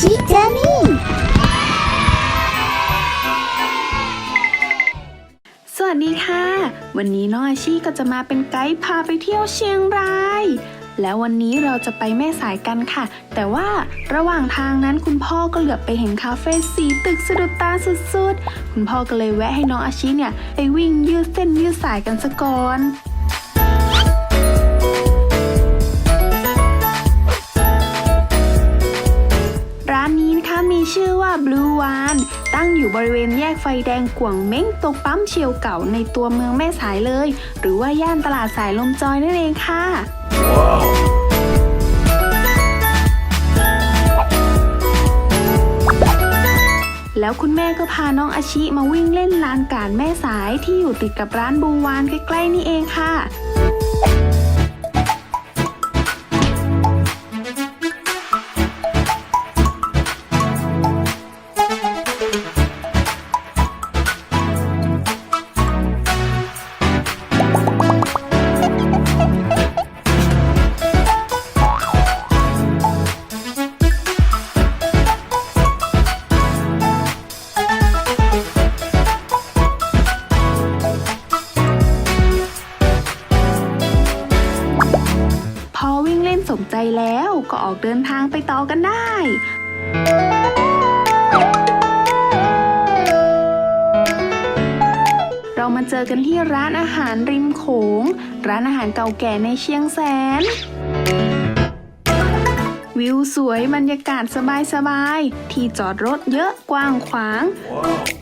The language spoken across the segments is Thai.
ชิเจนี่ สวัสดีค่ะ วันนี้น้องอาชีก็จะมาเป็นไกด์พาไปเที่ยวเชียงราย แล้ววันนี้เราจะไปแม่สายกันค่ะ แต่ว่าระหว่างทางนั้นคุณพ่อก็เหลือบไปเห็นคาเฟ่สีตึกสะดุดตาสุดๆ คุณพ่อก็เลยแวะให้น้องอาชีเนี่ยไปวิ่งยืดเส้นยืดสายกันซะก่อน อยู่บริเวณแยกไฟแดงกวงเม้งตรงปั๊มเชียวเก่าในตัวเมืองแม่สายเลย หรือว่าย่านตลาดสายลมจอยนั่นเองค่ะแล้วคุณแม่ก็พาน้องอาชิมาวิ่งเล่นลานการแม่สายที่อยู่ติดกับร้านบูวานใกล้ๆนี่เองค่ะ สมใจแล้วก็ออกเดินทางไปต่อกันได้ เรามาเจอกันที่ร้านอาหารริมโขง ร้านอาหารเก่าแก่ในเชียงแสน วิวสวยบรรยากาศสบายๆ ที่จอดรถเยอะกว้างขวางห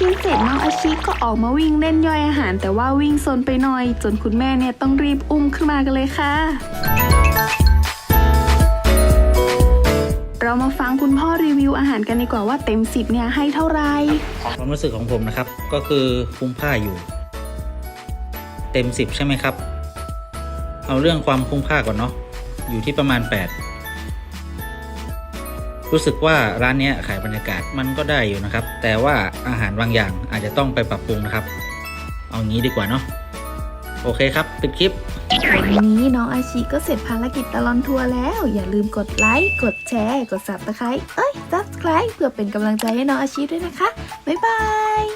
กินเสร็จน้องอาชิก็ออกมาวิ่งเล่นย่อยอาหาร แต่ว่าวิ่งซนไปหน่อย จนคุณแม่เนี่ยต้องรีบอุ้มขึ้นมากันเลยค่ะเรามาฟังคุณพ่อรีวิวอาหารกันดีกว่าว่าเต็มสิบเนี่ยให้เท่าไหร่ความรู้สึกของผมนะครับ ก็คือคุ้มค่าอยู่ เต็ม10ใช่ไหมครับ เอาเรื่องความคุ้มค่าก่อนเนาะอยู่ที่ประมาณ 8 รู้สึกว่าร้านนี้ขายบรรยากาศมันก็ได้อยู่นะครับ แต่ว่าอาหารบางอย่างอาจจะต้องไปปรับปรุงนะครับ เอางี้ดีกว่าเนาะโอเคครับปิดคลิป วันนี้น้องอาชีก็เสร็จภารกิจตลอนทัวร์แล้ว อย่าลืมกดไลค์กดแชร์ กด subscribe เอ้ย subscribe เพื่อเป็นกำลังใจให้น้องอาชีด้วยนะคะ บ๊ายบาย